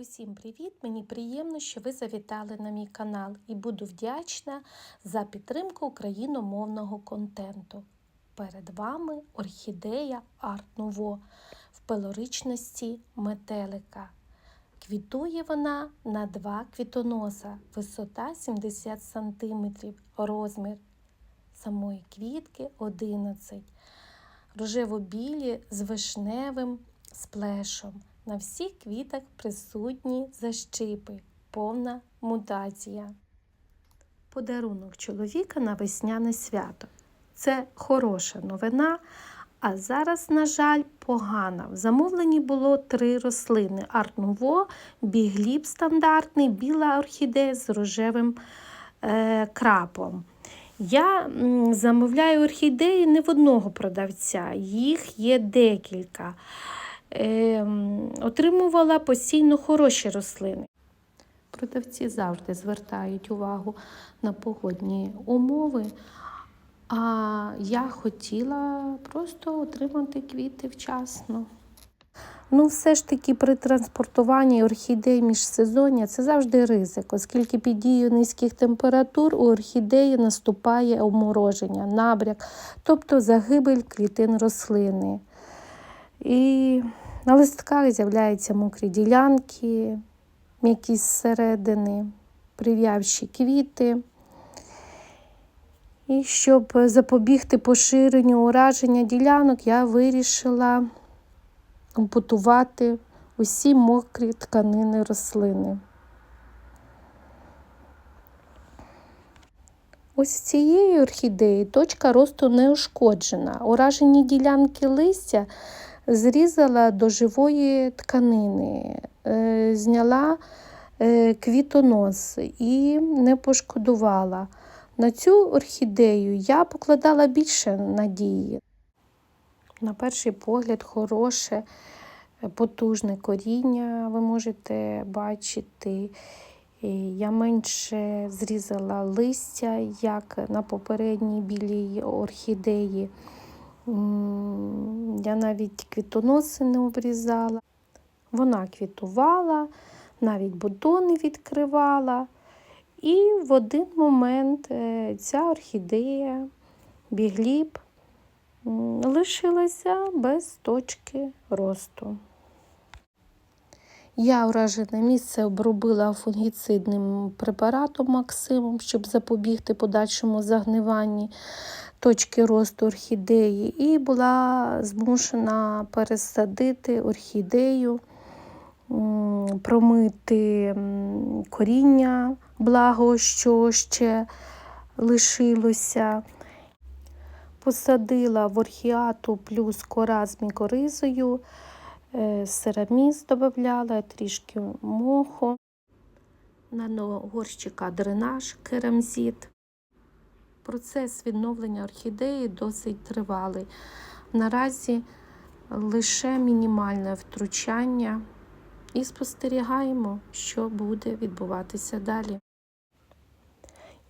Усім привіт! Мені приємно, що ви завітали на мій канал і буду вдячна за підтримку україномовного контенту. Перед вами орхідея Арт Нуво в пелоричності метелика. Квітує вона на два квітоноса, висота 70 см, розмір самої квітки 11 рожево-білі з вишневим сплешом. На всіх квітах присутні защипи, повна мутація. Подарунок чоловіка на весняне свято. Це хороша новина. А зараз, на жаль, погана. В замовленні було три рослини: Арт-Нуво, бігліб стандартний, біла орхідея з рожевим е, крапом. Я замовляю орхідеї не в одного продавця, їх є декілька. Е, отримувала постійно хороші рослини. Продавці завжди звертають увагу на погодні умови. А я хотіла просто отримати квіти вчасно. Ну, все ж таки при транспортуванні орхідей міжсезоння це завжди ризик, оскільки під дією низьких температур у орхідеї наступає обмороження, набряк, тобто загибель клітин рослини. І на листках з'являються мокрі ділянки, м'які зсередини, прив'явші квіти. І щоб запобігти поширенню ураження ділянок, я вирішила ампутувати усі мокрі тканини рослини. Ось цієї орхідеї точка росту не ушкоджена. Уражені ділянки листя зрізала до живої тканини, е, зняла е, квітонос і не пошкодувала. На цю орхідею я покладала більше надії. На перший погляд, хороше, потужне коріння ви можете бачити. Я менше зрізала листя, як на попередній білій орхідеї. Я навіть квітоноси не обрізала. Вона квітувала, навіть бутони відкривала. І в один момент е, ця орхідея, бігліб, лишилася без точки росту. Я уражене місце обробила фунгіцидним препаратом Максимом, щоб запобігти подальшому загниванні точки росту орхідеї, і була змушена пересадити орхідею, промити коріння, благо, що ще лишилося. Посадила в орхіату плюс кора з мікоризою, сераміс додавала, трішки моху, на горщика дренаж керамзит. Процес відновлення орхідеї досить тривалий. Наразі лише мінімальне втручання і спостерігаємо, що буде відбуватися далі.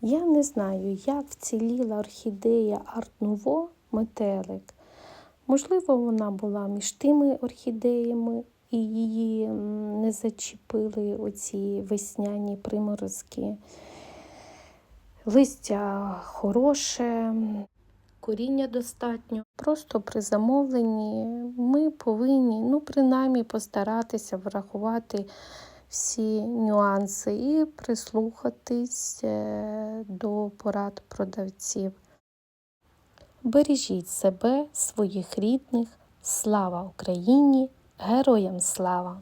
Я не знаю, як вціліла орхідея Арт-Нуво метелик. Можливо, вона була між тими орхідеями і її не зачепили оці весняні приморозки. Листя хороше, коріння достатньо. Просто при замовленні ми повинні, ну, принаймні, постаратися врахувати всі нюанси і прислухатись до порад продавців. Бережіть себе, своїх рідних. Слава Україні! Героям слава!